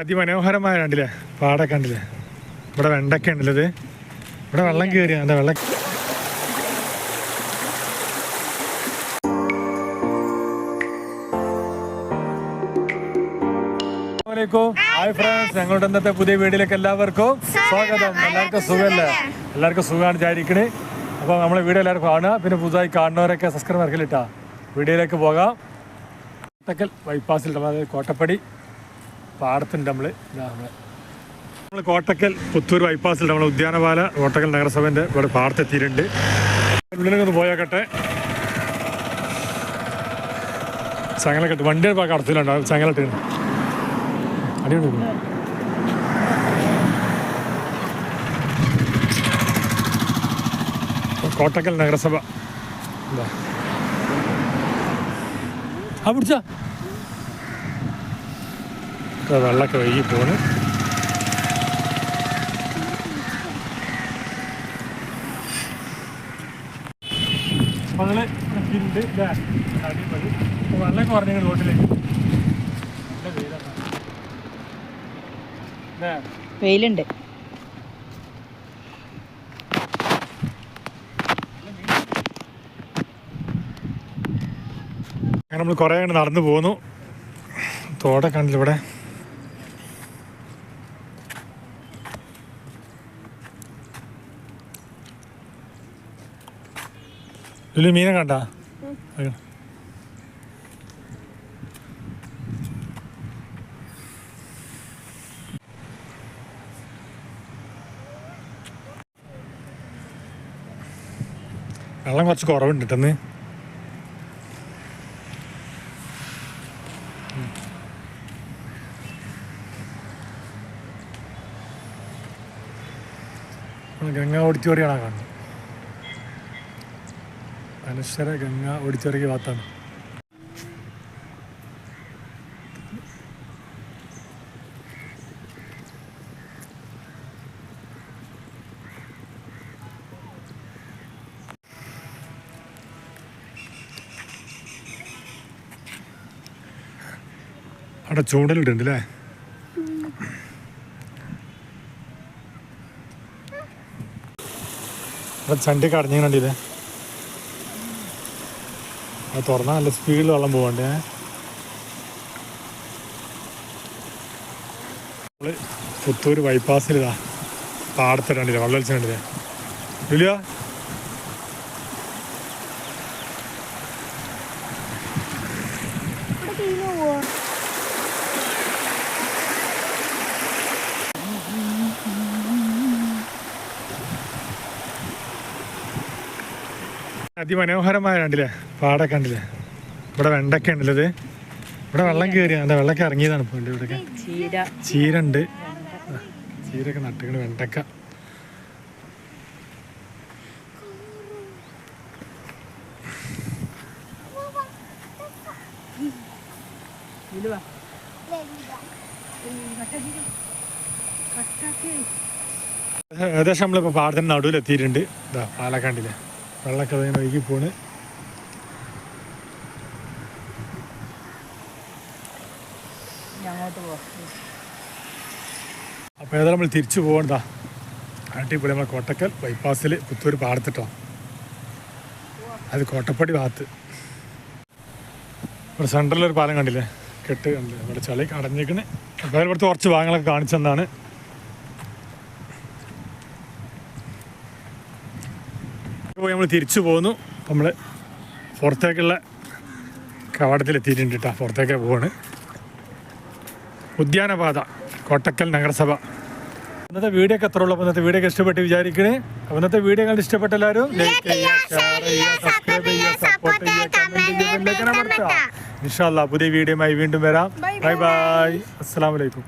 അതിമനോഹരമായ കണ്ടില്ലേ? പാടൊക്കെ കണ്ടില്ലേ? ഇവിടെ വെണ്ടൊക്കെ ഉണ്ടല്ലത് ഇവിടെ വെള്ളം കയറി അതെ വെള്ളം ഹായ് ഫ്രണ്ട്സ് ഞങ്ങളുടെ ഇന്നത്തെ പുതിയ വീഡിയോയിലേക്ക് എല്ലാവർക്കും സ്വാഗതം. എല്ലാവർക്കും സുഖമല്ലേ? എല്ലാവർക്കും സുഖമാണ് വിചാരിക്കണേ. അപ്പോൾ നമ്മളെ വീഡിയോ എല്ലാവർക്കും കാണുക. പിന്നെ പുതുതായി കാണുന്നവരൊക്കെ സബ്സ്ക്രൈബ് ഇറക്കലിട്ടാ വീഡിയോയിലേക്ക് പോകാം. കോട്ടക്കൽ ബൈപ്പാസിൽ കോട്ടപ്പടി. പാടത്തുണ്ട് നമ്മൾ നമ്മൾ കോട്ടക്കൽ പുത്തൂർ ബൈപ്പാസിൽ നമ്മൾ ഉദ്യാനപാല കോട്ടക്കൽ നഗരസഭന്റെ ഇവിടെ പാടത്തെത്തിയിട്ടുണ്ട്. ഉള്ളിലേക്ക് ഒന്ന് പോയാക്കട്ടെ. ചങ്ങലക്കെട്ട് വണ്ടി കടത്തിലുണ്ടാവും ചങ്ങലട്ട് അടിയുണ്ട് കോട്ടക്കൽ നഗരസഭ. ആ വെള്ളമൊക്കെ വൈകി പോണ് ഉണ്ട്? അടിപൊളി. വെള്ളമൊക്കെ പറഞ്ഞു റോട്ടിലേക്ക്? വെയിലുണ്ട് അങ്ങനെ നമ്മൾ കുറേ അങ്ങനെ നടന്നു പോന്നു തോടെ കണ്ടില്ല ഇവിടെ ലുലു മീനെ കണ്ട. വെള്ളം കുറച്ച് കുറവുണ്ട് കേട്ടെന്ന് ഗംഗ ഓഡിറ്റോറിയമാണ് കാണുന്നത്. അനശ്വര ഗംഗ ഓടിച്ചിറങ്ങി ഭാഗത്താണ്. അവിടെ ചൂടലിട്ടുണ്ട് അല്ലേ അവിടെ ചണ്ടി കടഞ്ഞു അത് തുറന്നാൽ നല്ല സ്പീഡിൽ വെള്ളം പോകണ്ടേ നമ്മൾ പുത്തൂർ ബൈപ്പാസിലിതാ പാടത്തിടണ്ടില്ല വെള്ളം ഒലിച്ച് കണ്ടില്ലേ ഇല്ല അതിമനോഹരമായ കണ്ടില്ലേ? പാടൊക്കെ കണ്ടില്ലേ? ഇവിടെ വെണ്ടൊക്കെ ഉണ്ടല്ലത് ഇവിടെ വെള്ളം കയറി അതെ വെള്ളമൊക്കെ ഇറങ്ങിയതാണ് ഇപ്പോൾ ഇവിടെയൊക്കെ. ചീര. ചീരണ്ട് ചീരൊക്കെ നട്ടുകണ് വെണ്ടക്ക. ഏകദേശം നമ്മളിപ്പോൾ പാടത്തിന് നടുവിലെത്തിയിട്ടുണ്ട്. ഇതാ പാലക്കാണ്ടില്ലേ വെള്ളമൊക്കെ അതിങ്ങനെ ഒഴുകി പോണ്. അപ്പോൾ ഏതായാലും നമ്മൾ തിരിച്ചു പോകണ്ടാ അടിപൊളി നമ്മളെ കോട്ടക്കൽ ബൈപ്പാസിൽ പുത്തൂർ പാടത്തിട്ടോ. അത് കോട്ടപ്പടി ഭാഗത്ത്. ഇവിടെ സെൻട്രലൊരു ഒരു പാലം കണ്ടില്ലേ? കെട്ട് കണ്ടില്ലേ? ഇവിടെ ചളി അടഞ്ഞേക്കണ് അപ്പോൾ ഇവിടുത്തെ കുറച്ച് ഭാഗങ്ങളൊക്കെ കാണിച്ചെന്നാണ് പോയി നമ്മൾ തിരിച്ചു പോകുന്നു നമ്മൾ പുറത്തേക്കുള്ള കവാടത്തിൽ എത്തിയിട്ടുണ്ട് കേട്ടോ പുറത്തേക്ക് പോവാണ്. ഉദ്യാനപാത കോട്ടക്കൽ നഗരസഭ. ഇന്നത്തെ വീഡിയോ ഒക്കെ എത്ര ഉള്ളപ്പോൾ ഇന്നത്തെ വീഡിയോ ഒക്കെ ഇഷ്ടപ്പെട്ട് വിചാരിക്കണേ. അപ്പോൾ ഇന്നത്തെ വീഡിയോ കണ്ട് ഇഷ്ടപ്പെട്ട എല്ലാവരും ലൈക്ക് ചെയ്യുക ഷെയർ ചെയ്യുക സബ്സ്ക്രൈബ് ചെയ്യുക സപ്പോർട്ട് ചെയ്യുക കമന്റ് ചെയ്യുക ബെല്ലൈക്കൻ അമർത്തുക. ഇൻഷാല്ലാ പുതിയ വീഡിയോയുമായി വീണ്ടും വരാം. ബൈ ബൈ അസ്സാം അലൈക്കും